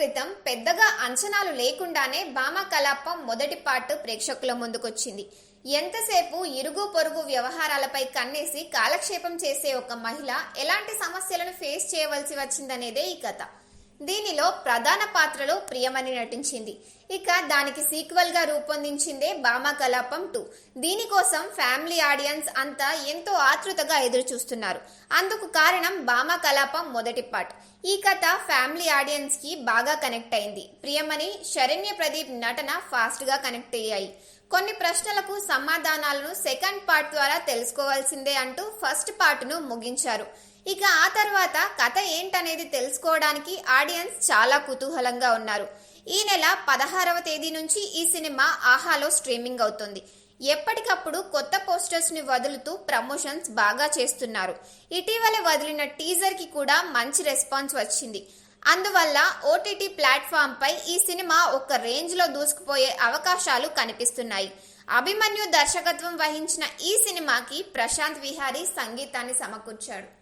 క్రితం పెద్దగా అంచనాలు లేకుండానే భామ కలాపం మొదటి పార్ట్ ప్రేక్షకుల ముందుకొచ్చింది. ఎంతసేపు ఇరుగు పొరుగు వ్యవహారాలపై కన్నేసి కాలక్షేపం చేసే ఒక మహిళ ఎలాంటి సమస్యలను ఫేస్ చేయవలసి వచ్చిందనేదే ఈ కథ. దీనిలో ప్రధాన పాత్రలో ప్రియమణి నటించింది. ఇక దానికి సీక్వెల్గా రూపొందించిందే భామ కలాపం టూ దీనికోసం ఫ్యామిలీ ఆడియన్స్ అంతా ఎంతో ఆతృతగా ఎదురు చూస్తున్నారు అందుకు కారణం భామ కలాపం మొదటి పార్ట్ ఈ కథ ఫ్యామిలీ ఆడియన్స్కి బాగా కనెక్ట్ అయింది. ప్రియమణి శరణ్య ప్రదీప్ నటన ఫాస్ట్గా కనెక్ట్ అయ్యాయి. కొన్ని ప్రశ్నలకు సమాధానాలను సెకండ్ పార్ట్ ద్వారా తెలుసుకోవాల్సిందే అంటూ ఫస్ట్ పార్ట్ను ముగించారు. ఇక ఆ తర్వాత కథ ఏంటనేది తెలుసుకోవడానికి ఆడియన్స్ చాలా కుతూహలంగా ఉన్నారు. ఈ నెల పదహారవ తేదీ నుంచి ఈ సినిమా ఆహాలో స్ట్రీమింగ్ అవుతుంది. ఎప్పటికప్పుడు కొత్త పోస్టర్స్ని వదులుతూ ప్రమోషన్స్ బాగా చేస్తున్నారు. ఇటీవల వదిలిన టీజర్కి కూడా మంచి రెస్పాన్స్ వచ్చింది. అందువల్ల ఓటీటీ ప్లాట్ఫామ్ పై ఈ సినిమా ఒక రేంజ్లో దూసుకుపోయే అవకాశాలు కనిపిస్తున్నాయి. అభిమన్యు దర్శకత్వం వహించిన ఈ సినిమాకి ప్రశాంత్ విహారీ సంగీతాన్ని సమకూర్చాడు.